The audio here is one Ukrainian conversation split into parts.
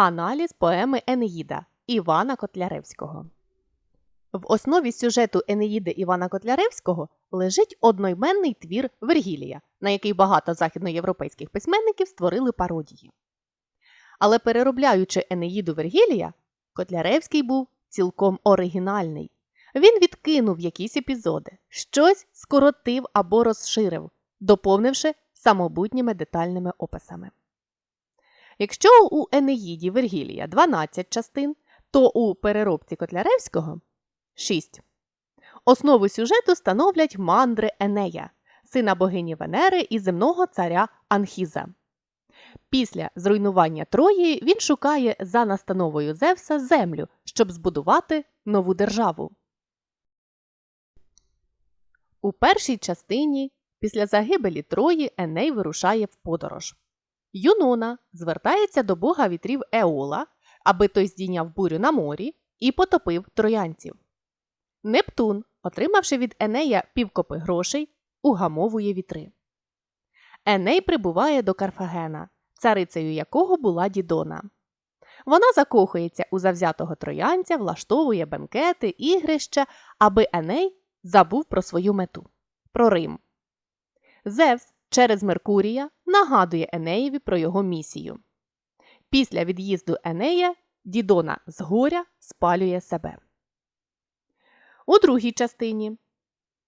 Аналіз поеми Енеїда Івана Котляревського. В основі сюжету Енеїди Івана Котляревського лежить одноіменний твір Вергілія, на який багато західноєвропейських письменників створили пародії. Але переробляючи Енеїду Вергілія, Котляревський був цілком оригінальний. Він відкинув якісь епізоди, щось скоротив або розширив, доповнивши самобутніми детальними описами. Якщо у Енеїді Вергілія 12 частин, то у переробці Котляревського 6. Основу сюжету становлять мандри Енея, сина богині Венери і земного царя Анхіза. Після зруйнування Трої він шукає за настановою Зевса землю, щоб збудувати нову державу. У першій частині після загибелі Трої Еней вирушає в подорож. Юнона звертається до бога вітрів Еола, аби той здійняв бурю на морі і потопив троянців. Нептун, отримавши від Енея півкопи грошей, угамовує вітри. Еней прибуває до Карфагена, царицею якого була Дідона. Вона закохується у завзятого троянця, влаштовує бенкети, ігрища, аби Еней забув про свою мету про Рим. Зевс через Меркурія нагадує Енеєві про його місію. Після від'їзду Енея Дідона з горя спалює себе. У другій частині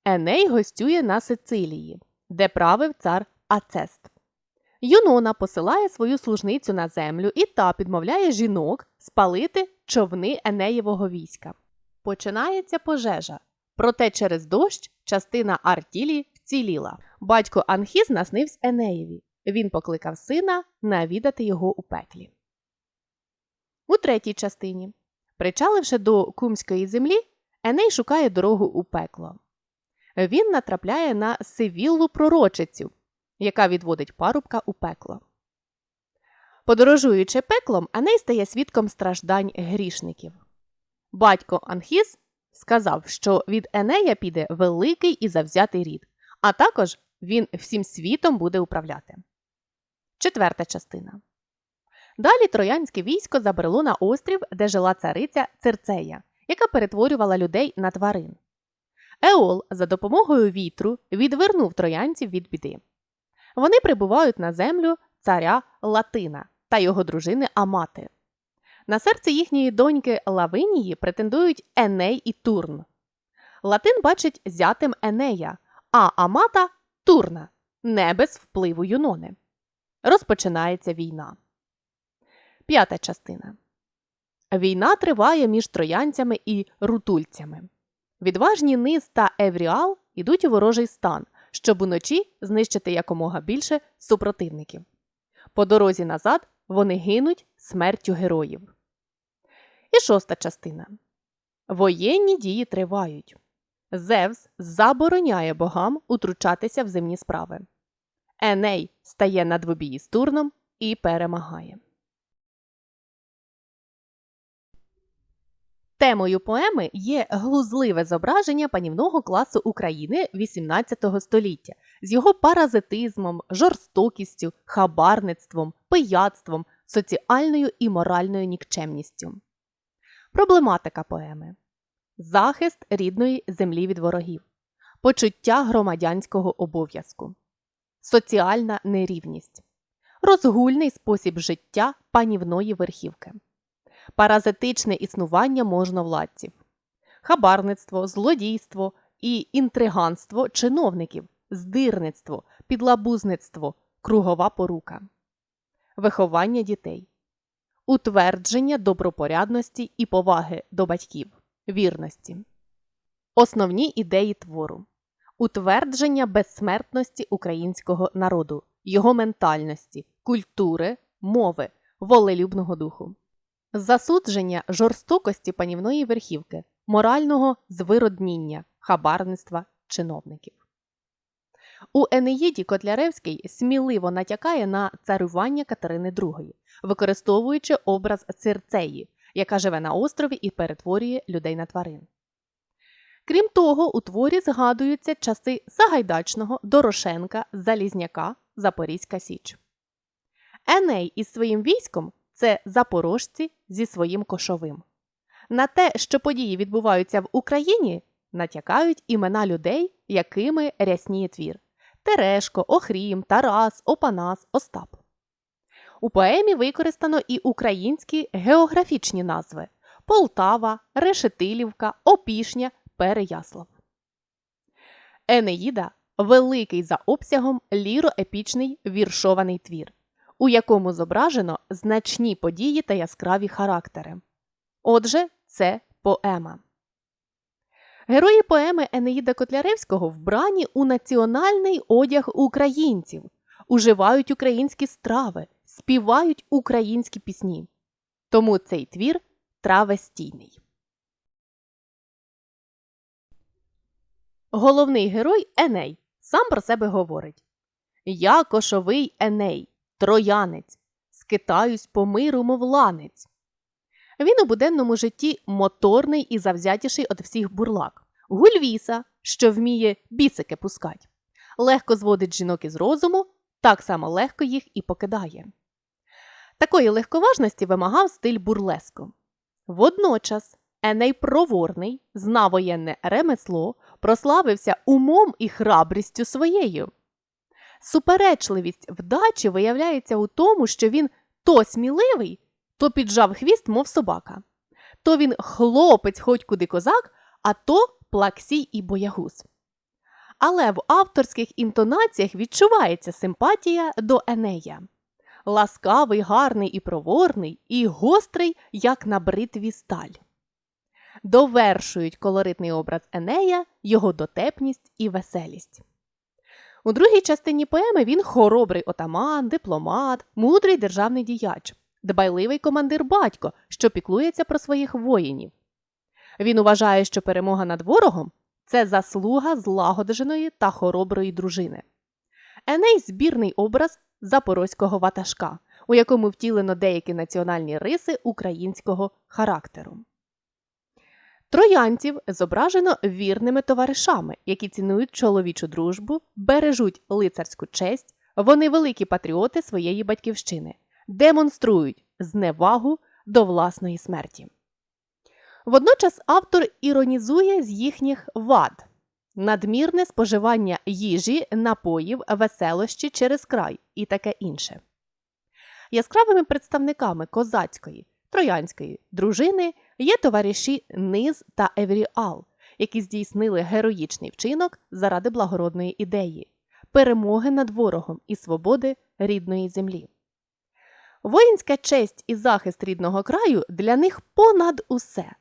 Еней гостює на Сицилії, де правив цар Ацест. Юнона посилає свою служницю на землю і та підмовляє жінок спалити човни Енеєвого війська. Починається пожежа, проте через дощ частина Артілі вціліла. Батько Анхіз наснився Енеєві. Він покликав сина навідати його у пеклі. У третій частині, причаливши до кумської землі, Еней шукає дорогу у пекло. Він натрапляє на сивіллу пророчицю, яка відводить парубка у пекло. Подорожуючи пеклом, Еней стає свідком страждань грішників. Батько Анхіз сказав, що від Енея піде великий і завзятий рід, а також він всім світом буде управляти. Четверта частина. Далі троянське військо забрело на острів, де жила цариця Цирцея, яка перетворювала людей на тварин. Еол за допомогою вітру відвернув троянців від біди. Вони прибувають на землю царя Латина та його дружини Амати. На серце їхньої доньки Лавинії претендують Еней і Турн. Латин бачить зятем Енея, а Амата Турна, не без впливу Юнони. Розпочинається війна. П'ята частина. Війна триває між троянцями і рутульцями. Відважні низ та Евріал йдуть у ворожий стан, щоб уночі знищити якомога більше супротивників. По дорозі назад вони гинуть смертю героїв. І шоста частина. Воєнні дії тривають. Зевс забороняє богам утручатися в земні справи. Еней стає на двобії з Турном і перемагає. Темою поеми є глузливе зображення панівного класу України XVIII століття з його паразитизмом, жорстокістю, хабарництвом, пияцтвом, соціальною і моральною нікчемністю. Проблематика поеми захист рідної землі від ворогів, почуття громадянського обов'язку, соціальна нерівність, розгульний спосіб життя панівної верхівки, паразитичне існування можновладців, хабарництво, злодійство і інтриганство чиновників, здирництво, підлабузництво, кругова порука, виховання дітей. Утвердження добропорядності і поваги до батьків, вірності, основні ідеї твору, утвердження безсмертності українського народу, його ментальності, культури, мови, волелюбного духу, засудження жорстокості панівної верхівки, морального звиродніння, хабарництва чиновників. У Енеїді Котляревський сміливо натякає на царювання Катерини II, використовуючи образ Цирцеї, яка живе на острові і перетворює людей на тварин. Крім того, у творі згадуються часи Сагайдачного, Дорошенка, Залізняка, Запорізька Січ. Еней із своїм військом це запорожці зі своїм кошовим. На те, що події відбуваються в Україні, натякають імена людей, якими рясніє твір Терешко, Охрім, Тарас, Опанас, Остап. У поемі використано і українські географічні назви Полтава, Решетилівка, Опішня, Переяслав. Енеїда великий за обсягом ліроепічний віршований твір, у якому зображено значні події та яскраві характери. Отже, це поема. Герої поеми Енеїда Котляревського вбрані у національний одяг українців, уживають українські страви, співають українські пісні. Тому цей твір травестійний. Головний герой Еней сам про себе говорить Я кошовий Еней, троянець, скитаюсь по миру, мов ланець. Він у буденному житті моторний і завзятіший від всіх бурлак, гульвіса, що вміє бісики пускать, легко зводить жінок із розуму, так само легко їх і покидає. Такої легковажності вимагав стиль бурлеску. Водночас Еней проворний, зна воєнне ремесло, прославився умом і храбрістю своєю. Суперечливість вдачі виявляється у тому, що він то сміливий, то піджав хвіст, мов собака, то він хлопець, хоч куди козак, а то плаксій і боягуз. Але в авторських інтонаціях відчувається симпатія до Енея. Ласкавий, гарний і проворний, і гострий, як на бритві сталь. Довершують колоритний образ Енея, його дотепність і веселість. У другій частині поеми він хоробрий отаман, дипломат, мудрий державний діяч, дбайливий командир батько, що піклується про своїх воїнів. Він вважає, що перемога над ворогом це заслуга злагодженої та хороброї дружини. Еней збірний образ запорозького ватажка, у якому втілено деякі національні риси українського характеру. Троянців зображено вірними товаришами, які цінують чоловічу дружбу, бережуть лицарську честь, вони великі патріоти своєї батьківщини, демонструють зневагу до власної смерті. Водночас автор іронізує з їхніх вад надмірне споживання їжі, напоїв, веселощі через край і таке інше. Яскравими представниками козацької, троянської дружини є товариші Низ та Евріал, які здійснили героїчний вчинок заради благородної ідеї, перемоги над ворогом і свободи рідної землі. Воїнська честь і захист рідного краю для них понад усе.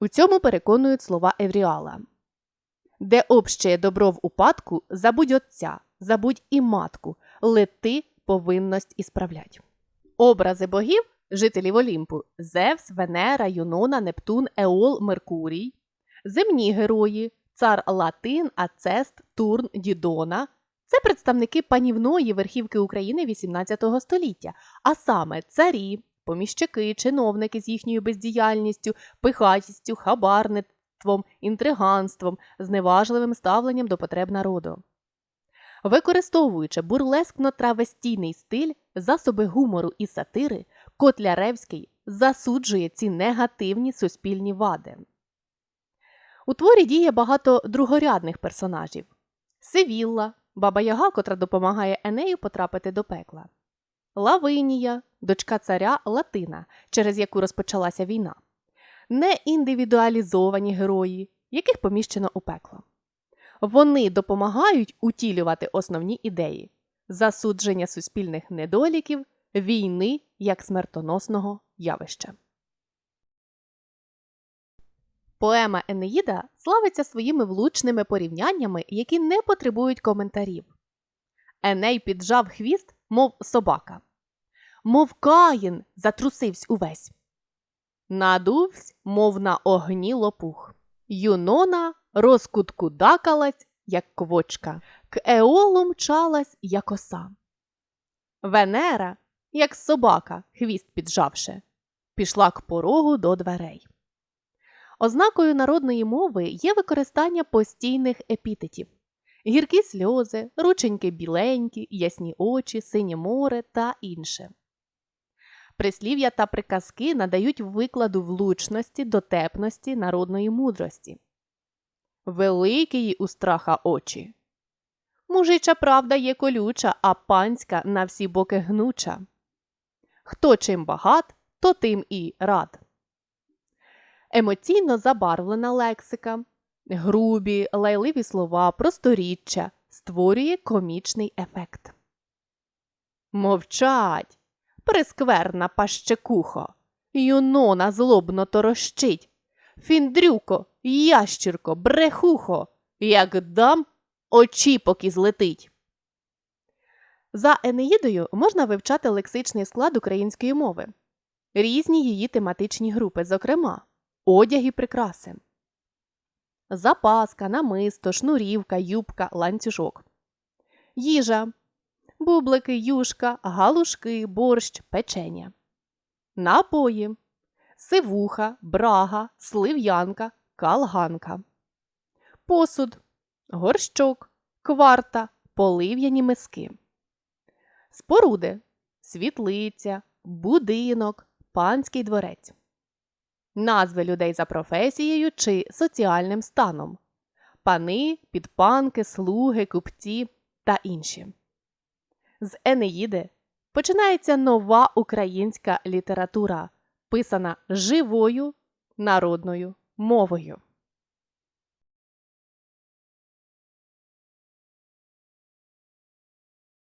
У цьому переконують слова Евріала. Де общее добро в упадку, забудь отця, забудь і матку, лети повинність ісправлять. Образи богів жителів Олімпу Зевс, Венера, Юнона, Нептун, Еол, Меркурій, земні герої, цар Латин, Ацест, Турн, Дідона. Це представники панівної верхівки України XVIII століття, а саме царі, поміщики, чиновники з їхньою бездіяльністю, пихатістю, хабарництвом, інтриганством, зневажливим ставленням до потреб народу. Використовуючи бурлескно-травестійний стиль, засоби гумору і сатири, Котляревський засуджує ці негативні суспільні вади. У творі діє багато другорядних персонажів Севілла, баба Яга, котра допомагає Енею потрапити до пекла, Лавинія, дочка царя Латина, через яку розпочалася війна, неіндивідуалізовані герої, яких поміщено у пекло. Вони допомагають утілювати основні ідеї засудження суспільних недоліків, війни як смертоносного явища. Поема Енеїда славиться своїми влучними порівняннями, які не потребують коментарів. Еней піджав хвіст, мов собака. Мов каїн затрусивсь увесь. Надувсь, мов на огні лопух. Юнона розкуткудакалась, як квочка, к еолу мчалась, як оса. Венера, як собака, хвіст піджавши, пішла к порогу до дверей. Ознакою народної мови є використання постійних епітетів гіркі сльози, рученьки біленькі, ясні очі, синє море та інше. Прислів'я та приказки надають викладу влучності, дотепності, народної мудрості. Великі й у страха очі. Мужича правда є колюча, а панська на всі боки гнуча. Хто чим багат, то тим і рад. Емоційно забарвлена лексика, грубі, лайливі слова, просторіччя створює комічний ефект. Мовчать. Прискверна пащекухо. Юнона злобно торощить. Фіндрюко, ящірко, брехухо. Як дам, очіпок злетить. За Енеїдою можна вивчати лексичний склад української мови, різні її тематичні групи, зокрема, одяг і прикраси, запаска, намисто, шнурівка, юбка, ланцюжок, їжа, бублики, юшка, галушки, борщ, печення, напої, сивуха, брага, слив'янка, калганка, посуд, горщок, кварта, полив'яні миски. Споруди світлиця, будинок, панський дворець. Назви людей за професією чи соціальним станом. Пани, підпанки, слуги, купці та інші. З Енеїди починається нова українська література, писана живою народною мовою.